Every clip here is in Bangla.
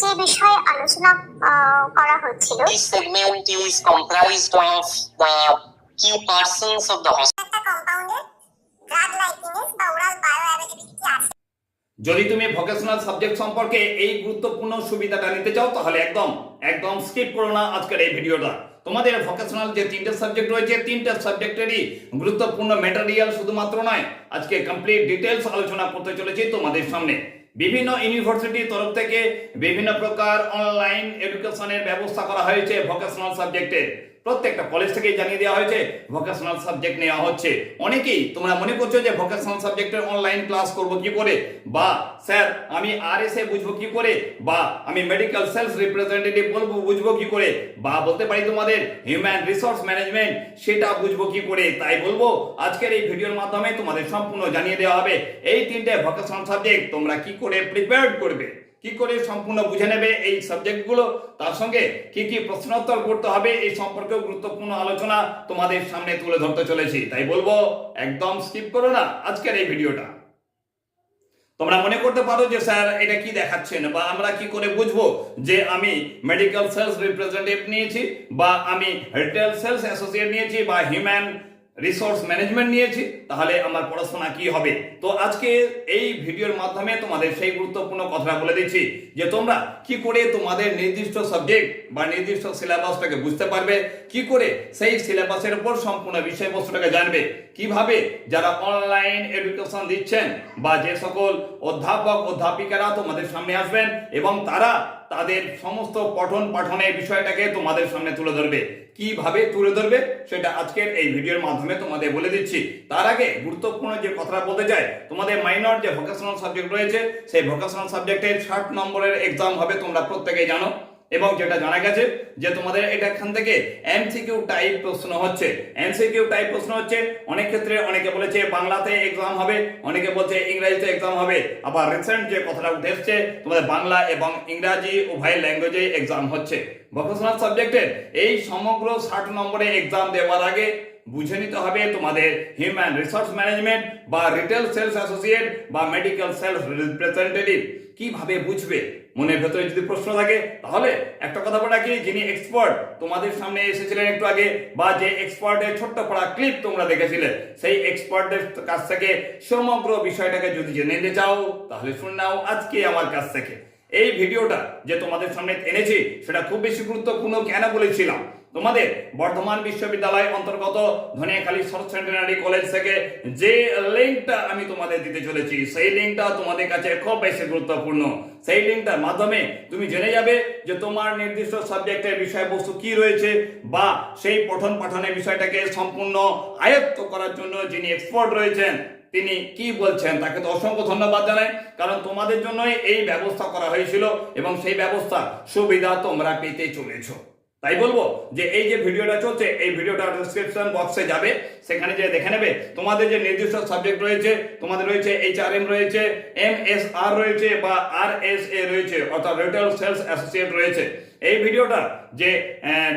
যে বিষয়ে আলোচনা করা হচ্ছিল। This segment is comprised of the key persons of the hospital. একটা কম্পাউন্ডের ড্রাগ বা ওরাল বায়োঅ্যাভেলেবিলিটি আছে? যদি তুমি ভোকেশনাল সাবজেক্ট সম্পর্কে এই গুরুত্বপূর্ণ সুবিধাটা নিতে চাও তাহলে একদম একদম স্কিপ করো না আজকের এই ভিডিওটা তোমাদের ভোকেশনাল যে তিনটে সাবজেক্ট রয়েছে তিনটে সাবজেক্টেরই গুরুত্বপূর্ণ ম্যাটেরিয়াল শুধুমাত্র নয় আজকে কমপ্লিট ডিটেলস আলোচনা করতে চলেছি তোমাদের সামনে। বিভিন্ন ইউনিভার্সিটির তরফ থেকে বিভিন্ন প্রকার অনলাইন এডুকেশনের ব্যবস্থা করা হয়েছে ভোকেশনাল সাবজেক্টের প্রত্যেকটা কলেজ থেকেই জানিয়ে দেওয়া হয়েছে ভোকেশনাল সাবজেক্ট নেওয়া হচ্ছে। অনেকেই তোমরা মনে করছ যে ভোকেশনাল সাবজেক্টের অনলাইন ক্লাস করব কি করে? বা, স্যার, আমি আর এস এ বুঝব কি করে? বা, আমি মেডিকেল সেলস রিপ্রেজেন্টেটিভ বলব, বুঝব কি করে? বা, বলতে পারি তোমাদের হিউম্যান রিসোর্স ম্যানেজমেন্ট সেটা বুঝব কি করে? তাই বলব, আজকের এই ভিডিওর মাধ্যমে তোমাদের সম্পূর্ণ জানিয়ে দেওয়া হবে, এই তিনটে ভোকেশনাল সাবজেক্ট তোমরা কি করে প্রিপেয়ার্ড করবে? কি করে সম্পূর্ণ বুঝে নেবে এই সাবজেক্টগুলো তার সঙ্গে কি কি প্রশ্নোত্তর করতে হবে এই সম্পর্কেও গুরুত্বপূর্ণ আলোচনা তোমাদের সামনে তুলে ধরতে চলেছি। তাই বলব, একদম স্কিপ করো না আজকের এই ভিডিওটা তোমরা মনে করতে পারো যে, স্যার, এটা কি দেখাচ্ছেন? বা আমরা কি করে বুঝব যে আমি মেডিকেল সেলস রিপ্রেজেন্টেটিভ নিয়েছি, বা আমি রিটেল সেলস অ্যাসোসিয়েট নিয়েছি, বা হিউম্যান রিসোর্স ম্যানেজমেন্ট নিয়েছি, তাহলে আমার পড়াশোনা কি হবে? তো আজকে এই ভিডিওর মাধ্যমে তোমাদের সেই গুরুত্বপূর্ণ কথা বলে দিচ্ছি, যে তোমরা কি করে তোমাদের নির্দিষ্ট সাবজেক্ট বা নির্দিষ্ট সিলেবাসটাকে বুঝতে পারবে, কি করে সেই সিলেবাসের উপর সম্পূর্ণ বিষয়বস্তুটাকে জানবে, কীভাবে যারা অনলাইন এডুকেশন দিচ্ছেন বা যে সকল অধ্যাপক, অধ্যাপিকারা তোমাদের সামনে আসবেন এবং তারা তাদের সমস্ত পঠন পাঠনের বিষয়টাকে তোমাদের সামনে তুলে ধরবে। কীভাবে তুলে ধরবে, সেটা আজকের এই ভিডিওর মাধ্যমে তোমাদের বলে দিচ্ছি। তার আগে গুরুত্বপূর্ণ যে কথাটা বলতে চাই, তোমাদের মাইনর যে ভোকেশনাল সাবজেক্ট রয়েছে, সেই ভোকেশনাল সাবজেক্টের ষাট নম্বরের এক্সাম হবে তোমরা প্রত্যেকেই জানো। এবং যেটা জানা গেছে যে তোমাদের এটা এখান থেকে এমসিকিউ টাইপ প্রশ্ন হচ্ছে। এমসিকিউ টাইপ প্রশ্ন হচ্ছে, অনেক ক্ষেত্রে অনেকে বলেছে বাংলাতে এক্সাম হবে, অনেকে বলছে ইংরেজিতে এক্সাম হবে। আবার রিসেন্ট যে কথাটা উঠে এসছে, তোমাদের বাংলা এবং ইংরাজি উভয় ল্যাঙ্গুয়েজে এক্সাম হচ্ছে। ভোকেশনাল সাবজেক্টের এই সমগ্র ষাট নম্বরে এক্সাম দেওয়ার আগে বুঝে নিতে হবে তোমাদের হিউম্যান রিসোর্স ম্যানেজমেন্ট বা রিটেল সেলস অ্যাসোসিয়েট বা মেডিকেল সেলস রিপ্রেজেন্টেটিভ কীভাবে বুঝবে? মনের ভেতরে যদি প্রশ্ন থাকে, তাহলে একটা কথা বলা কি যিনি এক্সপার্ট তোমাদের সামনে এসেছিলেন একটু আগে, বা যে এক্সপার্টের ছোট্ট পড়া ক্লিপ তোমরা দেখেছিলে, সেই এক্সপার্টের কাছ থেকে সমগ্র বিষয়টাকে যদি জেনে নিতে চাও, তাহলে শুনে নাও আজকে আমার কাছ থেকে। এই ভিডিওটা যে তোমাদের সামনে এনেছি, সেটা খুব বেশি গুরুত্বপূর্ণ কেন বলেছিলাম? তোমাদের বর্ধমান বিশ্ববিদ্যালয় অন্তর্গত ধনিয়াখালী সেন্টেনারি কলেজ থেকে যে লিঙ্কটা আমি তোমাদের দিতে চলেছি, সেই লিঙ্কটা তোমাদের কাছে খুব বেশি গুরুত্বপূর্ণ। সেই লিঙ্কটার মাধ্যমে তুমি জেনে যাবে যে তোমার নির্দিষ্ট সাবজেক্টের বিষয়বস্তু কি রয়েছে বা সেই পঠন পাঠনের বিষয়টাকে সম্পূর্ণ আয়ত্ত করার জন্য যিনি এক্সপার্ট রয়েছেন, তিনি কি বলছেন তাকে তো অসংখ্য ধন্যবাদ জানাই। কারণ তোমাদের জন্যই এই ব্যবস্থা করা হয়েছিল এবং সেই ব্যবস্থা সুবিধা তোমরা পেতে চলেছো। তাই বলব যে এই যে ভিডিওটা চলছে, এই ভিডিওটা ডিসক্রিপশন বক্সে যাবে। সেখানে যে দেখে নেবে, তোমাদের যে নির্দিষ্ট সাবজেক্ট রয়েছে, তোমাদের রয়েছে এইচ আর এম রয়েছে এম এস আর রয়েছে বা আর এস এ রয়েছে, অর্থাৎ রিটেল সেলস অ্যাসোসিয়েট রয়েছে। এই ভিডিওটা যে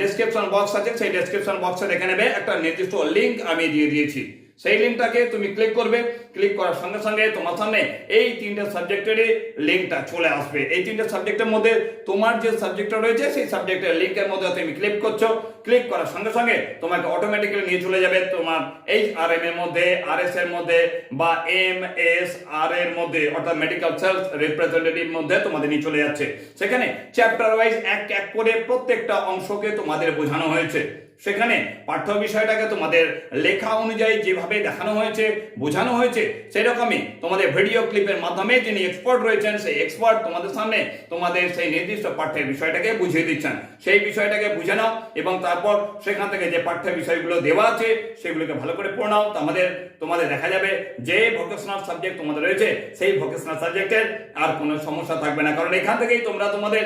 ডিসক্রিপশন বক্স আছে, সেই ডিসক্রিপশন বক্সে দেখে নেবে, একটা নির্দিষ্ট লিঙ্ক আমি দিয়ে দিয়েছি। সেই লিঙ্কটাকে তুমি ক্লিক করবে। ক্লিক করার সঙ্গে সঙ্গে তোমার সামনে এই তিনটে সাবজেক্টেরই লিঙ্কটা চলে আসবে। এই তিনটে সাবজেক্টের মধ্যে তোমার যে সাবজেক্টটা রয়েছে, সেই সাবজেক্টের লিঙ্কের মধ্যে তুমি ক্লিক করছ। ক্লিক করার সঙ্গে সঙ্গে তোমাকে অটোমেটিক্যালি নিয়ে চলে যাবে তোমার এইচ আর এম এর মধ্যে আর এস এর মধ্যে বা এম এস আর এর মধ্যে, অর্থাৎ মেডিকেল সেলস রিপ্রেজেন্টেটিভ মধ্যে তোমাদের নিয়ে চলে যাচ্ছে। সেখানে চ্যাপ্টার ওয়াইজ এক এক করে প্রত্যেকটা অংশকে তোমাদের বোঝানো হয়েছে। সেখানে পাঠ্য বিষয়টাকে তোমাদের লেখা অনুযায়ী যেভাবে দেখানো হয়েছে, বোঝানো হয়েছে, সেরকমই তোমাদের ভিডিও ক্লিপের মাধ্যমে যিনি এক্সপার্ট রয়েছেন, সেই এক্সপার্ট তোমাদের সামনে তোমাদের সেই নির্দিষ্ট পাঠ্যের বিষয়টাকে বুঝিয়ে দিচ্ছেন। সেই বিষয়টাকে বুঝে নাও এবং তারপর সেখান থেকে যে পাঠ্য বিষয়গুলো দেওয়া আছে, সেগুলোকে ভালো করে পড়ে নাও। তোমাদের তোমাদের দেখা যাবে যে ভোকেশনাল সাবজেক্ট তোমাদের রয়েছে, সেই ভোকেশনাল সাবজেক্টের আর কোনো সমস্যা থাকবে না। কারণ এখান থেকেই তোমরা তোমাদের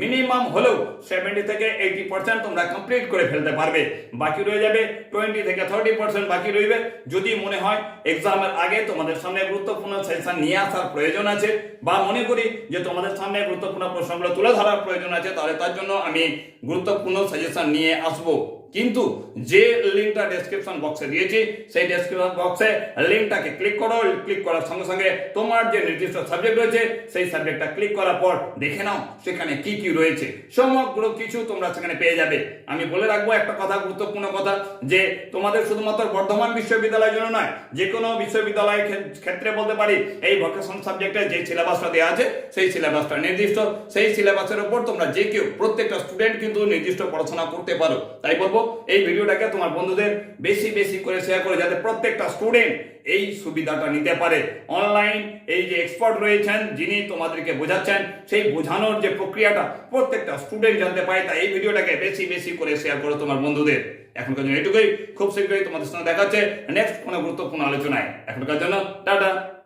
মিনিমাম হলেও সেভেন্টি থেকে এইটি পার্সেন্ট তোমরা কমপ্লিট করে ফেলতে পারবে। বাকি রয়ে যাবে টোয়েন্টি থেকে থার্টি পার্সেন্ট বাকি রইবে। যদি মনে হয় এক্সামের আগে তোমাদের সামনে গুরুত্বপূর্ণ সেশন নিয়ে আসার প্রয়োজন আছে, বা মনে করি যে তোমাদের সামনে গুরুত্বপূর্ণ প্রশ্নগুলো তুলে ধরার প্রয়োজন আছে, তাহলে তার জন্য আমি গুরুত্বপূর্ণ সাজেশন নিয়ে আসব। কিন্তু যে লিঙ্কটা ডেসক্রিপশন বক্সে দিয়েছি, সেই ডেসক্রিপশন বক্সে লিঙ্কটাকে ক্লিক করো। ক্লিক করার সঙ্গে সঙ্গে তোমার যে নির্দিষ্ট সাবজেক্ট রয়েছে, সেই সাবজেক্টটা ক্লিক করার পর দেখে নাও সেখানে কি কি রয়েছে। সমগ্র কিছু তোমরা সেখানে পেয়ে যাবে। আমি বলে রাখব একটা কথা, গুরুত্বপূর্ণ কথা, যে তোমাদের শুধুমাত্র বর্ধমান বিশ্ববিদ্যালয়ের জন্য নয়, যে কোনো বিশ্ববিদ্যালয়ের ক্ষেত্রে বলতে পারি, এই ভোকেশনাল সাবজেক্টে যে সিলেবাসটা দেওয়া আছে, সেই সিলেবাসটা নির্দিষ্ট। সেই সিলেবাসের উপর তোমরা যে কেউ, প্রত্যেকটা স্টুডেন্ট কিন্তু নির্দিষ্ট পড়াশোনা করতে পারো। তাই বলব এই ভিডিওটাকে তোমার বন্ধুদের বেশি বেশি করে শেয়ার করে যাতে প্রত্যেকটা স্টুডেন্ট এই সুবিধাটা নিতে পারে। অনলাইন এই যে এক্সপার্ট রয়েছেন, যিনি তোমাদেরকে বোঝাচ্ছেন, সেই বোঝানোর যে প্রক্রিয়াটা প্রত্যেকটা স্টুডেন্ট জানতে পারে, তাই এই ভিডিওটাকে বেশি বেশি করে শেয়ার করো তোমার বন্ধুদের। এখনকার জন্য এটুকুই। খুব শীঘ্রই তোমাদের সঙ্গে দেখা হচ্ছে নেক্সট কোনো গুরুত্বপূর্ণ আলোচনায়। এখনকার জন্য, টাটা।